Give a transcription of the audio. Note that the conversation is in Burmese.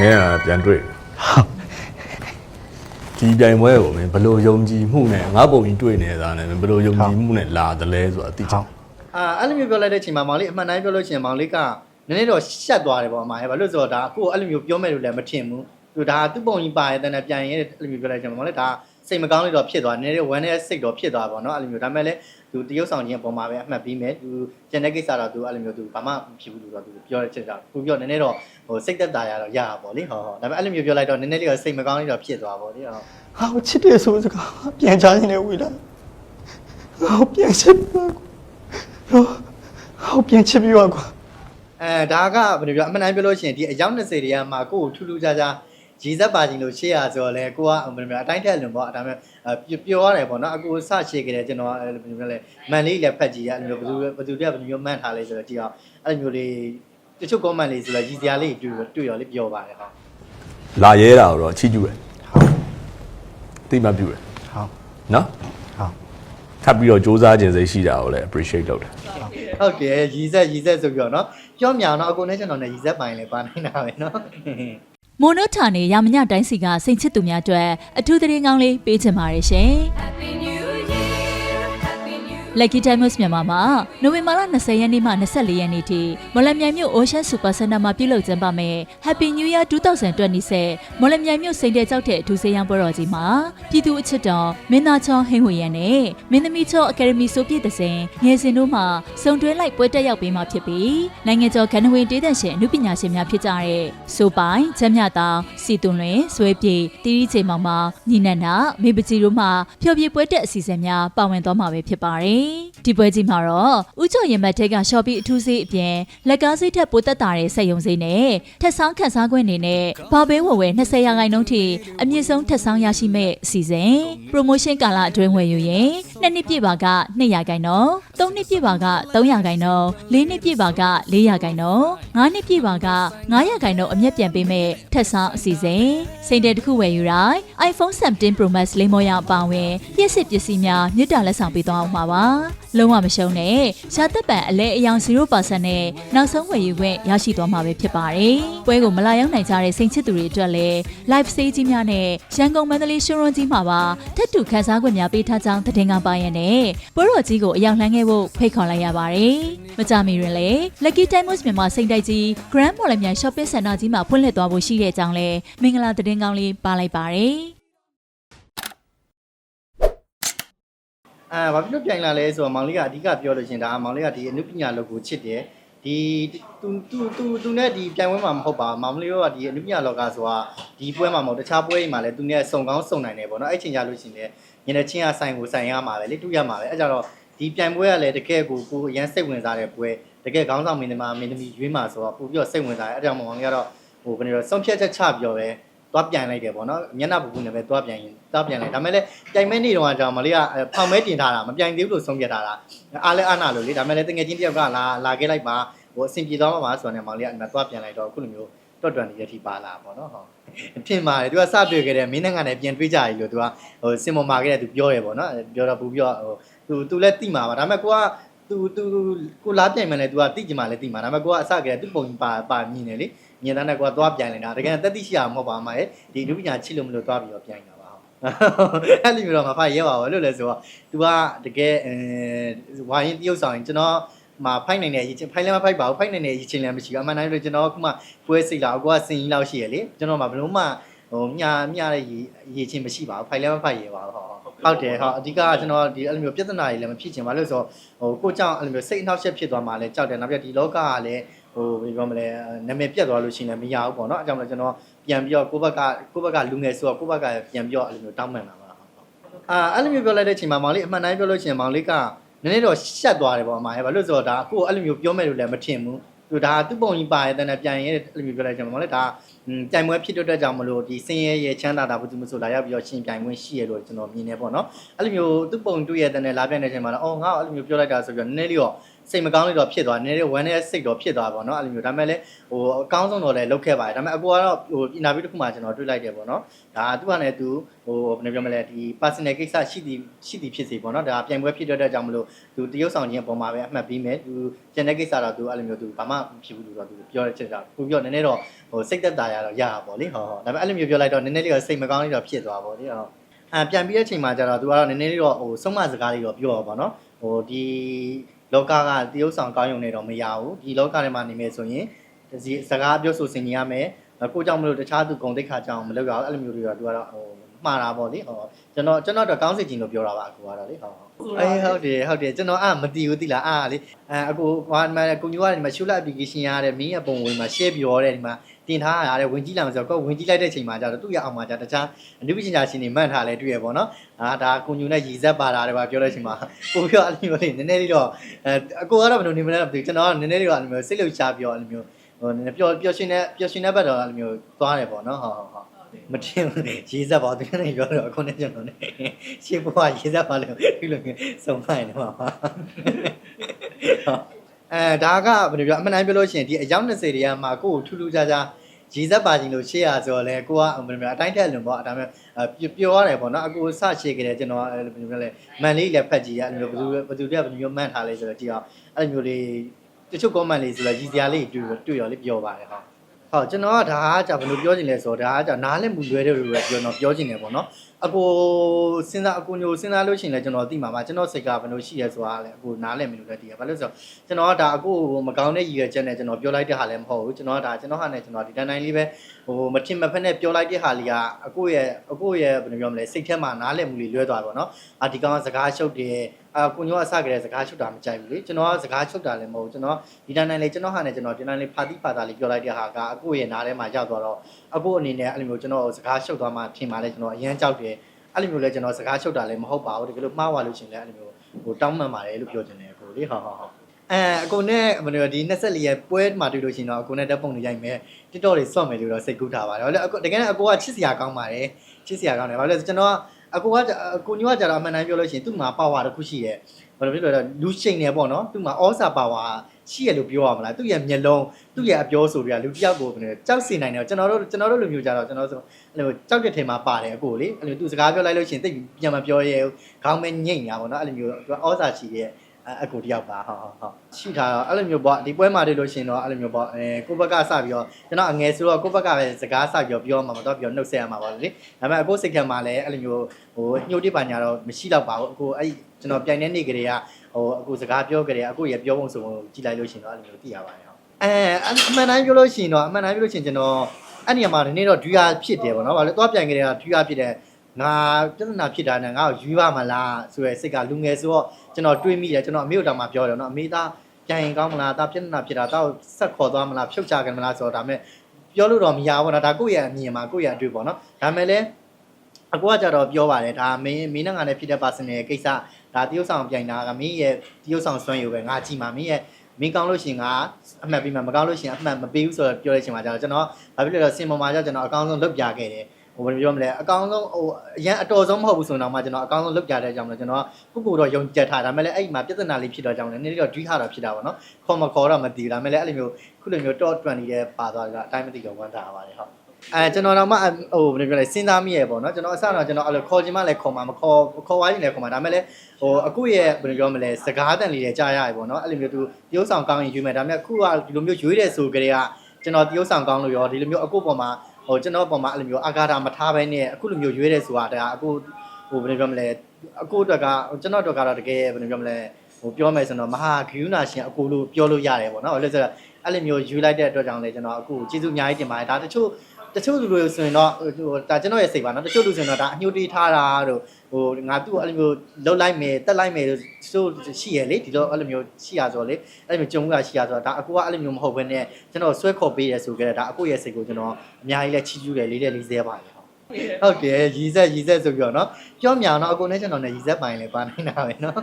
မင်းကပြန်တွေ့ဒီပြိုင်ပွဲကိုမင်းဘယ်လိုယုံကြည်မှုနဲ့ငါပုံကြီးတွေ့နေတာနဲ့မင်းဘယ်လိုယုံကြည်မှုနဲ့လာတယ်လဲဆိုတာသိချင်အာအဲ့လိုမျိုးပြောလိုက်တဲ့အချိန်မှာမောင်လေးအမှန်တိုင်းပြောလို့ရှိရင်မောင်လေးကနည်းနည်းတော့ရှက်သွားတယ်ပေါ့အမရဲ့ဘာလို့လဲဆိုတော့ဒါအခုအဲ့လိုမျိုးပြောမယ်လို့လည်းမထင်ဘူးသူဒါသူ့ပုံကြီးပါရဲ့တန်းနဲ့ပြန်ရဲအဲ့လိုမျိုးပြောလိုက်တဲ့အချိန်မှာမောင်လေးဒါ စိတ်မကောင်းလေးတော့ဖြစ်သွားနည်းနည်းဝမ်းနဲ့စိတ်တော့ဖြစ်သွားပါတော့အဲ့လိုမျိုးဒါပေမဲ့လည်းသူတရုပ်ဆောင်ခြင်းအပေါ်မှာပဲအမှတ်ပြီးမယ်သူကျန်တဲ့ကိစ္စတော့သူအဲ့လိုမျိုးသူဘာမှမဖြစ်ဘူးလို့တော့သူပြောတဲ့ချက်ကြောင့်သူပြောနည်းနည်းတော့ဟိုစိတ်သက်သာရတော့ရတာပေါ့လေဟောဟောဒါပေမဲ့အဲ့လိုမျိုးပြောလိုက်တော့နည်းနည်းလေးတော့စိတ်မကောင်းလေးတော့ဖြစ်သွားပါလေဟောဟာချစ်တယ်ဆိုစကားပြန်ချနေတယ်ဝီလာဟောပြန်ချစ်ပါကွာဟောပြန်ချစ်ပြီးပါကွာအဲဒါကဘယ်လိုပြောအမှန်တမ်းပြောလို့ရှိရင်ဒီအယောက်20တွေကမှကိုယ့်ကိုထူးထူးခြားခြား ရည်သက်ပါခြင်းလို့ရှေ့ရဆိုတော့လေကိုကဘယ်လိုပြောအတိုင်းထက်လွန်ပေါ့ဒါပေမဲ့ပျော်ရတယ်ပေါ့နော်အကူစရှေ့ကြတယ်ကျွန်တော်အဲ့လိုမျိုးလဲမန်လေးလည်းဖတ်ကြည့်ရအဲ့လိုမျိုးဘယ်သူဘယ်သူတွေကဘယ်လိုမျိုးမှန်းထားလဲဆိုတော့ကြည့်အောင်အဲ့လိုမျိုးလေးတချို့ comment လေးဆိုတော့ရည်စရာလေးတွေ့တွေ့ရောလေးပြောပါတယ်ဟောလာရဲတာကိုတော့ချီးကျူးတယ်သိမှပြုတယ်ဟောနော်ဟောထပ်ပြီးတော့စူးစမ်းခြင်းစိတ်ရှိတာကိုလည်း appreciate လုပ်တယ်ဟုတ်ကဲ့ရည်သက်ရည်သက်ဆိုပြီးတော့နော်ပြောမြောင်တော့အကူနဲ့ကျွန်တော်နဲ့ရည်သက်ပိုင်းလည်းပါနိုင်တာပဲနော် မိုနိုထာနေရမညတိုင်းစီကစိန်ချစ်သူများအတွက်အထူးသတင်းကောင်းလေးပေးချင်ပါတယ်ရှင်။ Lucky Diamonds မြန်မာမှာနိုဝင်ဘာလ20ရက်နေ့မှ24ရက်နေ့ထိမော်လမြိုင်မြို့ Ocean Super Center မှာပြုလုပ်ကျင်းပမယ် Happy New Year 2020မော်လမြိုင်မြို့စိန်တဲ့ကြောက်တဲ့အထူးစေးရန်ပွဲတော်ကြီးမှာပြည်သူအချစ်တော်မင်းသားချောဟင်းဝေရန်နဲ့မင်းသမီးချောအကယ်ဒမီဆိုပြည့်တဲ့စဉ်ငယ်စဉ်တို့မှာစုံတွဲလိုက်ပွဲတက်ရောက်ပေးမှာဖြစ်ပြီးနိုင်ငံကျော်ကဏ္ဍဝင်တေးသန့်ရှင်အမှုပညာရှင်များဖြစ်ကြတဲ့ဆိုပိုင်ချမ်းမြတောင်စီတွန်လွင်ဇွဲပြေတီရီချိန်မောင်မောင်ညီနန္ဒမေပကြီးတို့မှဖျော်ဖြေပွဲတက်အစီအစဉ်များပါဝင်သွားမှာပဲဖြစ်ပါတယ်။ဒီပွဲကြီးမှာတော့ဥကျော်ရင်မတ်တဲကရှော့ပီအထူးစေးအပြင်လက်ကားစိတ်ထက်ပိုတက်တာတဲ့စက်ယုံစေးနဲ့ထက်ဆောင်ခန်းစားခွင့်နေနဲ့ဘာဘေးဝယ်ဝယ်20ရာခိုင်နှုန်းထိအမြင့်ဆုံးထက်ဆောင်ရရှိမဲ့အစီအစဉ် promotion ကာလအတွင်းဝယ်ယူရင် နှစ်နှစ်ပြည့်ပါက2ရာခိုင်နှုန်းသုံးနှစ်ပြည့်ပါက3ရာခိုင်နှုန်းလေးနှစ်ပြည့်ပါက4ရာခိုင်နှုန်းငါးနှစ်ပြည့်ပါက9ရာခိုင်နှုန်းအမြတ်ပြန်ပေးမဲ့ထက်ဆောင်အစီအစဉ်စိန်တဲ့တစ်ခုဝယ်ယူတိုင်း iPhone 17 Pro Max လေးမောရအပါဝင်ပြည့်စစ်ပစ္စည်းများမြစ်တာလက်ဆောင်ပေးသွားအောင်ပါပါလုံးဝမရှုံးနဲ့ရှားသက်ပံအလဲအယောင်0%နဲ့နောက်ဆုံးဝယ်ယူခွင့်ရရှိသွားမှာပဲဖြစ်ပါတယ်ပွဲကိုမလာရောက်နိုင်ကြတဲ့စိန်ချစ်သူတွေအတွက်လည်း live stage ကြီးများနဲ့ရန်ကုန်မန္တလေးရှိုးရွံကြီးမှာပါထက်တူခန်းစားခွင့်များပေးထားကြောင်းသတင်းကပါရတဲ့ပွဲတော်ကြီးကိုအရောက်လှမ်းခဲ့ဖို့ဖိတ်ခေါ်လိုက်ရပါတယ်မကြမီတွင်လည်း Lucky Diamonds မြန်မာစိန်တိုက်ကြီး Grand Mall မြန် Shopping Center ကြီးမှာဖွင့်လှစ်သွားဖို့ရှိတဲ့အကြောင်းလည်းမင်္ဂလာသတင်းကောင်းလေးပါလိုက်ပါတယ်အာဘာဖြစ်လို့ပြန်လာလဲဆိုတော့မောင်လေးကအဓိကပြောလို့ရှရင်ဒါမောင်လေးကဒီအနုပညာလောကကိုချစ်တယ် ဒီသူသူသူသူနဲ့ဒီပြိုင်ပွဲမှာမဟုတ်ပါမောင်လေးတို့ကဒီအနုပညာလောကဆိုတာဒီပွဲမှာမဟုတ်တခြားပွဲတွေမှာလည်းသူနဲ့စုံကောင်းစုံနိုင်တယ်ပေါ့နော်အဲ့ချိန်ကြလို့ရှရင်လည်းညနေချင်းအဆိုင်ကိုဆိုင်ရမှာပဲလေတူရမှာပဲအဲ့ကြတော့ဒီပြိုင်ပွဲကလည်းတကယ်ကိုကိုအရန်စိတ်ဝင်စားတဲ့ပွဲတကယ်ခေါင်းဆောင်မင်းသမီးမင်းသမီးရွေးမှာဆိုတော့ပို့ပြီးတော့စိတ်ဝင်စားတယ်အဲ့ကြောင့်မောင်လေးကတော့ဟိုဘယ်လိုလဲဆုံးဖြတ်ချက်ချပြောပဲ သွားပြန်လိုက်တယ်ပေါ့နော်မျက်နှာပူပူနဲ့ပဲသွားပြန်ရင်သွားပြန်လိုက်ဒါမဲ့လည်းပြိုင်မဲနေတော့ကြောင်မလေးကဖောင်မဲတင်ထားတာမပြိုင်သေးဘူးလို့ဆုံးဖြတ်ထားတာအားလဲအားနာလို့လေဒါမဲ့လည်းတငယ်ချင်းတယောက်ကလာလာခဲ့လိုက်ပါဟိုအဆင်ပြေသွားမှာပါဆိုတော့မောင်လေးကအဲ့မှာသွားပြန်လိုက်တော့အခုလိုမျိုးတွတ်တွန်နေတဲ့အထိပါလာပေါ့နော်ဟောဖြစ်ပါတယ်သူကစတွေ့ခဲ့တဲ့မင်းနိုင်ငံနဲ့ပြန်တွေ့ကြပြီလို့သူကဟိုစင်မမာခဲ့တဲ့သူပြောတယ်ပေါ့နော်ပြောတော့ပူပြီးတော့ဟိုသူသူလည်းတိမှာပါဒါမဲ့ကိုကသူသူကိုလားပြန်မှလည်းသူကတိကျမှလည်းတိမှာဒါမဲ့ကိုကအစကတည်းကသူ့ပုံကြီးပါပါမြင်တယ်လေ မြင်တဲ့နဲ့ကိုကသွားပြန်နေတာတကယ်တက်တိရှိရမှာမဟုတ်ပါမှာဒီလူပညာချစ်လို့မလို့သွားပြီးတော့ပြန်တာပါဟုတ်အဲ့လိုမျိုးတော့မဖတ်ရဲပါဘူးလို့လဲဆိုတော့ तू ကတကယ်အဲဝိုင်းတရုပ်ဆောင်ရင်ကျွန်တော်မှာဖိုက်နိုင်တဲ့အရေးချင်းဖိုက်လည်းမဖိုက်ပါဘူးဖိုက်နိုင်တဲ့အရေးချင်းလည်းမရှိဘူးအမှန်တိုင်းလို့ကျွန်တော်ကမှပွဲစိတ်လာအကွာစင်ကြီးလောက်ရှိရလေကျွန်တော်မှဘလို့မှဟိုမြာမြတဲ့ရေးရေးချင်းမရှိပါဘူးဖိုက်လည်းမဖိုက်ရပါဘူးဟောဟုတ်တယ်ဟောအဓိကကျွန်တော်ဒီအဲ့လိုမျိုးပြဿနာတွေလည်းမဖြစ်ချင်ပါလို့ဆိုတော့ဟိုကိုကြောင့်အဲ့လိုမျိုးစိတ်အနှောက်အယှက်ဖြစ်သွားမှလည်းကြောက်တယ်နောက်ပြဒီလောကကလည်း ဟိုဘယ်ပြောမလဲနာမည်ပြတ်သွားလို့ရှိရင်လည်းမရဘူးပေါ့နော်အဲကြောင့်လည်းကျွန်တော်ပြန်ပြီးတော့ကိုယ့်ဘက်ကကိုယ့်ဘက်ကလူငယ်ဆိုတော့ကိုယ့်ဘက်ကပြန်ပြီးတော့အဲ့လိုမျိုးတောင်းပန်တာပါအာအဲ့လိုမျိုးပြောလိုက်တဲ့အချိန်မှာမောင်လေးအမှန်တိုင်းပြောလို့ရှိရင်မောင်လေးကနည်းနည်းတော့ရှက်သွားတယ်ပေါ့အမရဲ့ဘာလို့လဲဆိုတော့ဒါအခုအဲ့လိုမျိုးပြောမယ်လို့လည်းမထင်ဘူးသူဒါသူ့ပုံကြီးပါရဲ့တန်းနဲ့ပြန်ရဲအဲ့လိုမျိုးပြောလိုက်တဲ့အချိန်မှာမောင်လေးဒါကြိုင်ပွဲဖြစ်တဲ့အတွက်ကြောင့်မလို့ဒီစင်ရဲရဲချမ်းသာတာဘူးသူမဆိုလာရောက်ပြီးတော့ရှင်ပြိုင်ခွင့်ရှိရလို့ကျွန်တော်မြင်နေပေါ့နော်အဲ့လိုမျိုးသူ့ပုံတွေ့ရဲ့တန်းနဲ့လာပြန်တဲ့အချိန်မှာတော့အော်ငါ့အဲ့လိုမျိုးပြောလိုက်တာဆိုပြီးတော့နည်းနည်းလေးတော့ စိတ်မကောင်းလေးတော့ဖြစ်သွားနည်းနည်းဝမ်းနဲ့စိတ်တော့ဖြစ်သွားပါတော့အဲ့လိုမျိုးဒါပေမဲ့လည်းဟိုအကောင်းဆုံးတော့လည်းလုပ်ခဲ့ပါတယ်ဒါပေမဲ့အကူကတော့ဟို interview တစ်ခုမှကျွန်တော်တွေ့လိုက်တယ်ပေါ့နော်ဒါသူကလည်းသူဟိုဘယ်လိုပြောမလဲဒီ personal ကိစ္စရှိသည်ရှိသည်ဖြစ်စီပေါ့နော်ဒါပြိုင်ပွဲဖြစ်တဲ့အတွက်ကြောင့်မလို့သူတရုပ်ဆောင်ခြင်းအပေါ်မှာပဲအမှတ်ပြီးမယ်သူကျန်တဲ့ကိစ္စတော့သူအဲ့လိုမျိုးသူဘာမှမဖြစ်ဘူးလို့တော့သူပြောတဲ့ချက်ကြောင့်သူပြောနည်းနည်းတော့ဟိုစိတ်သက်သာရတော့ရတာပေါ့လေဟောဟောဒါပေမဲ့အဲ့လိုမျိုးပြောလိုက်တော့နည်းနည်းလေးတော့စိတ်မကောင်းလေးတော့ဖြစ်သွားပါလေဟောအပြန်ပြီးတဲ့အချိန်မှာကျတော့သူကတော့နည်းနည်းလေးတော့ဟိုဆုံးမစကားလေးတော့ပြောတော့ပါတော့ဟိုဒီ လောကကတရုပ်ဆောင်ကောင်းရုံနဲ့တော့မရဘူးဒီလောကထဲမှာနေမယ်ဆိုရင်ဒီစကားပြောဆိုဆင်ခြင်ရမယ်ကိုကြောင့်မလို့တခြားသူဂုံတိတ်ခါကြောင့်မလုပ်ရအောင်အဲ့လိုမျိုးတွေတော့သူကတော့ဟိုမှားတာပေါ့လေဟောကျွန်တော်ကျွန်တော်တော့ကောင်းစေချင်လို့ပြောတာပါအကူကတော့လေဟောအေးဟုတ်တယ်ဟုတ်တယ်ကျွန်တော်အာမတီဘူးတိလားအာလေအဲအကူဟိုမှာကိုညိုကဒီမှာရှုလက် application ရတဲ့မင်းရဲ့ပုံဝင်မှာ share ပြောတဲ့ဒီမှာ တင်ထားရတဲ့ဝင်ကြည့်လာမှဆိုတော့ကိုဝင်ကြည့်လိုက်တဲ့အချိန်မှာကျတော့သူ့ရအောင်မှာကျတခြားအနုပညာရှင်တွေမှတ်ထားလဲတွေ့ရပေါ့နော်အာဒါကိုညူနဲ့ရည်ဆက်ပါတာတွေပါပြောတဲ့အချိန်မှာပို့ပြောအဲ့လိုမျိုးလေးနည်းနည်းလေးတော့အဲအကိုကတော့ဘယ်လိုနေမလဲမသိဘူးကျွန်တော်ကနည်းနည်းလေးတော့အဲ့လိုမျိုးစိတ်လှုပ်ရှားပြောအဲ့လိုမျိုးဟိုနည်းနည်းပျော်ပျော်ရှင်တဲ့ပျော်ရှင်တဲ့ဘက်တော့အဲ့လိုမျိုးသွားတယ်ပေါ့နော်ဟုတ်ဟုတ်ဟုတ်မတင်ဘူးရည်ဆက်ပါသူနဲ့ပြောတော့အခုနဲ့ကျွန်တော်နဲ့ရှင်းဖို့ရည်ဆက်ပါလို့ဒီလိုမျိုးစုံဖိုင်နေမှာပါအဲဒါကဘယ်လိုပြောအမှန်တမ်းပြောလို့ရှိရင်ဒီအယောက်20တွေကမှကိုယ့်ကိုထူးထူးခြားခြား ရေစက်ပါခြင်းလို့ရှေ့ရဆိုတော့လေကိုကဘယ်လိုမျိုးအတိုင်းတက်လွန်ပေါ့ဒါပေမဲ့ပြောရတယ်ပေါ့နော်အကိုစရှေ့ခဲ့တယ်ကျွန်တော်အဲ့လိုမျိုးလဲမန်လေးလည်းဖတ်ကြည့်ရအဲ့လိုမျိုးဘယ်သူဘယ်သူတွေကဘယ်လိုမျိုးမှန်ထားလဲဆိုတော့ကြည့်အောင်အဲ့လိုမျိုးလေးတချို့ comment လေးဆိုတော့ရည်စရာလေးတွေ့တွေ့ရောလေးပြောပါတယ်ဟုတ်ဟုတ်ကျွန်တော်ကဒါကကြာဘယ်လိုပြောချင်လဲဆိုတော့ဒါကကြာနားလည်းမူလွဲတယ်လို့ပဲကျွန်တော်ပြောချင်တယ်ပေါ့နော် အကိုစဉ်းစားအကိုညိုစဉ်းစားလို့ရှိရင်လည်းကျွန်တော်သိမှာပါကျွန်တော်စိတ်ကဘယ်လိုရှိရဲဆိုတာလည်းအကိုနားလည်းမလို့လည်းသိရဘာလို့လဲဆိုတော့ကျွန်တော်ကဒါအကိုမကောင်းတဲ့ရည်ရွယ်ချက်နဲ့ကျွန်တော်ပြောလိုက်တဲ့ဟာလည်းမဟုတ်ဘူးကျွန်တော်ကဒါကျွန်တော်ဟာနဲ့ကျွန်တော်ဒီတိုင်းတိုင်းလေးပဲဟိုမထင်မဖက်နဲ့ပြောလိုက်တဲ့ဟာလေးကအကိုရဲ့အကိုရဲ့ဘယ်လိုပြောမလဲစိတ်ထဲမှာနားလည်းမူလေးလွဲသွားပါတော့အာဒီကောင်ကစကားရှုပ်တယ်အာကိုညိုကအစကတည်းကစကားရှုပ်တာမကြိုက်ဘူးလေကျွန်တော်ကစကားရှုပ်တာလည်းမဟုတ်ဘူးကျွန်တော်ဒီတိုင်းတိုင်းလေးကျွန်တော်ဟာနဲ့ကျွန်တော်ဒီတိုင်းလေးဖာတိဖာတာလေးပြောလိုက်တဲ့ဟာကအကိုရဲ့နားထဲမှာရောက်သွားတော့အကိုအနေနဲ့အဲ့လိုမျိုးကျွန်တော်စကားရှုပ်သွားမှထင်ပါလေကျွန်တော်အရန်ကြောက်တယ် အဲ့လိုမျိုးလဲကျွန်တော်စကားချုပ်တာလည်းမဟုတ်ပါဘူးတကယ်လို့မှားသွားလို့ရှရင်လည်းအဲ့လိုမျိုးဟိုတောင်းမှန်ပါတယ်လို့ပြောချင်တယ်အကိုလေဟုတ်ဟုတ်ဟုတ်အဲအကိုနဲ့ဘယ်လိုဒီ24ရက်ပွဲမှာတွေ့လို့ရှရင်တော့အကိုနဲ့တက်ပုံတွေရိုက်မယ် TikTok တွေစော့မယ်လို့တော့စိတ်ကူးထားပါတယ်ဟုတ်လေအကိုတကယ်နဲ့အကိုကချစ်စရာကောင်းပါတယ်ချစ်စရာကောင်းတယ်ဘာလို့လဲဆိုကျွန်တော်ကအကိုကအကိုညကကြတော့အမှန်တမ်းပြောလို့ရှရင်သူ့မှာပါဝါတစ်ခုရှိရဲ့ဘယ်လိုဖြစ်လို့လဲလူရှိန်နေပေါ့နော်သူ့မှာဩစာပါဝါ ရှိရလို့ပြောရမလားသူ့ရဲ့မျက်လုံးသူ့ရဲ့အပြောဆိုတွေကလူတစ်ယောက်ကိုဘယ်လိုကြောက်စင်နိုင်တယ်ကျွန်တော်တို့ကျွန်တော်တို့လူမျိုးကြတော့ကျွန်တော်ဆိုအဲ့လိုကြောက်တဲ့ထဲမှာပါတယ်အကိုလေအဲ့လိုသူစကားပြောလိုက်လို့ရှိရင်တိတ်ပြန်မပြောရဲဘူးခေါင်းမဲညိတ်ညာပေါ့နော်အဲ့လိုမျိုးသူဩစာရှိရဲ့အကူတယောက်ပါဟုတ်ဟုတ်ဟုတ်ရှိတာတော့အဲ့လိုမျိုးပေါ့ဒီပွဲမှာတွေ့လို့ရှိရင်တော့အဲ့လိုမျိုးပေါ့အဲကိုဘက်ကစပြီးတော့ကျွန်တော်အငယ်ဆိုတော့ကိုဘက်ကပဲစကားစပြီးတော့ပြောမှာမတော့ပြောနှုတ်ဆက်ရမှာပါလေဒါပေမဲ့အခုစိတ်ခံမှာလည်းအဲ့လိုမျိုးဟိုညှို့တိပါညာတော့မရှိတော့ပါဘူးအခုအဲ့ကျွန်တော်ပြိုင်နေနေကြတဲ့က ဟိုအခုစကားပြောကြတဲ့အခုရပြောပုံဆိုကြည့်လိုက်လို့ရှိရင်တော့အဲ့လိုမျိုးသိရပါတယ်ဟုတ်အဲအမှန်တိုင်းပြောလို့ရှိရင်တော့အမှန်တိုင်းပြောလို့ရှိရင်ကျွန်တော်အဲ့ဒီမှာဒီနေ့တော့ဒူယာဖြစ်တယ်ပေါ့နော်ဗာလေသွားပြိုင်ကြတဲ့ကဒူယာဖြစ်တယ်ငါပြဿနာဖြစ်တာနဲ့ငါ့ကိုယူရမလားဆိုရယ်စိတ်ကလူငယ်ဆိုတော့ကျွန်တော်တွေးမိတယ်ကျွန်တော်အမေတို့တောင်မှပြောတယ်နော်အမေသားပြန်ရင်ကောင်းမလားဒါပြဿနာဖြစ်တာတော့ဆက်ခေါ်သွားမလားဖြုတ်ချกันမလားဆိုတော့ဒါမဲ့ပြောလို့တော့မရဘူးပေါ့နော်ဒါကိုယ့်ရဲ့အမြင်မှာကိုယ့်ရဲ့အတွေ့ပေါ့နော်ဒါမဲ့လည်းအကူကကြတော့ပြောပါတယ်ဒါမင်းမင်းနဲ့ငါနဲ့ဖြစ်တဲ့ personal ကိစ္စ ဒါတရုပ်ဆောင်ပြိုင်တာကမင်းရဲ့တရုပ်ဆောင်စွမ်းရည်ပဲငါကြည့်မှာမင်းရဲ့မင်းကောင်းလို့ရှိရင်ကအမှတ်ပြီးမှမကောင်းလို့ရှိရင်အမှတ်မပေးဘူးဆိုတော့ပြောတဲ့အချိန်မှာကျတော့ကျွန်တော်ဘာဖြစ်လဲတော့စင်ပေါ်မှာကျကျွန်တော်အကောင်းဆုံးလုပ်ပြခဲ့တယ်ဟိုဘယ်လိုပြောမလဲအကောင်းဆုံးဟိုအရင်အတော်ဆုံးမဟုတ်ဘူးဆိုတော့မှကျွန်တော်အကောင်းဆုံးလုပ်ပြတဲ့အကြောင်းလို့ကျွန်တော်ကိုကိုတော့ယုံကြည်ထားဒါမဲ့လည်းအဲ့ဒီမှာပြဿနာလေးဖြစ်တော့ကြောင်းလည်းနည်းနည်းတော့တွေးထားတာဖြစ်တာပေါ့နော်ခေါ်မခေါ်တော့မသိဘူးဒါမဲ့လည်းအဲ့လိုမျိုးခုလိုမျိုး top 20တဲ့ပါသွားတာအတိုင်းမသိတော့ဝမ်းသာပါတယ်ဟုတ် အဲကျွန်တော်တော့မှဟိုဘယ်လိုပြောလဲစဉ်းစားမိရပေါ့နော်ကျွန်တော်အစတော့ကျွန်တော်အဲ့လိုခေါ်ချင်မှလည်းခေါ်မှာမခေါ်ခေါ်ဝိုင်းရင်လည်းခေါ်မှာဒါမဲ့လည်းဟိုအခုရဲ့ဘယ်လိုပြောမလဲစကားတန်လေးတွေကြားရတယ်ပေါ့နော်အဲ့လိုမျိုးသူတရုပ်ဆောင်ကောင်းရင်ယူမယ်ဒါမဲ့အခုကဒီလိုမျိုးရွေးတယ်ဆိုကြတဲ့ကကျွန်တော်တရုပ်ဆောင်ကောင်းလို့ရောဒီလိုမျိုးအခုပေါ်မှာဟိုကျွန်တော်ပေါ်မှာအဲ့လိုမျိုးအာဃာတာမထားဘဲနဲ့အခုလိုမျိုးရွေးတယ်ဆိုတာဒါအခုဟိုဘယ်လိုပြောမလဲအခုအတွက်ကကျွန်တော်အတွက်ကတော့တကယ်ဘယ်လိုပြောမလဲဟိုပြောမယ်ဆိုတော့မဟာဂယူနာရှင်အကူလို့ပြောလို့ရတယ်ပေါ့နော်အဲ့လိုဆိုတော့အဲ့လိုမျိုးယူလိုက်တဲ့အတွက်ကြောင့်လေကျွန်တော်အခုကျေးဇူးအများကြီးတင်ပါတယ်ဒါတချို့ တချို့လူတွေဆိုရင်တော့ဟိုဒါကျွန်တော်ရဲ့စိတ်ပါနော်တချို့လူဆိုရင်တော့ဒါအညှို့တေးထားတာတို့ဟိုငါသူ့ကိုအဲ့လိုမျိုးလှုပ်လိုက်မယ်တက်လိုက်မယ်လို့ဆိုရှိရလေဒီလိုအဲ့လိုမျိုးရှိရဆိုလေအဲ့လိုမျိုးကြုံမှုကရှိရဆိုတော့ဒါအကူကအဲ့လိုမျိုးမဟုတ်ဘဲနဲ့ကျွန်တော်ဆွဲခေါ်ပေးရဆိုကြတဲ့ဒါအကူရဲ့စိတ်ကိုကျွန်တော်အများကြီးလဲချီးကျူးတယ်လေးတဲ့လေးစဲပါတယ်ဟုတ်ကဲ့ရီဆက်ရီဆက်ဆိုပြီးတော့เนาะပြောမြောင်တော့အကူနဲ့ကျွန်တော်နဲ့ရီဆက်ပိုင်လဲပါနေတာပဲเนาะ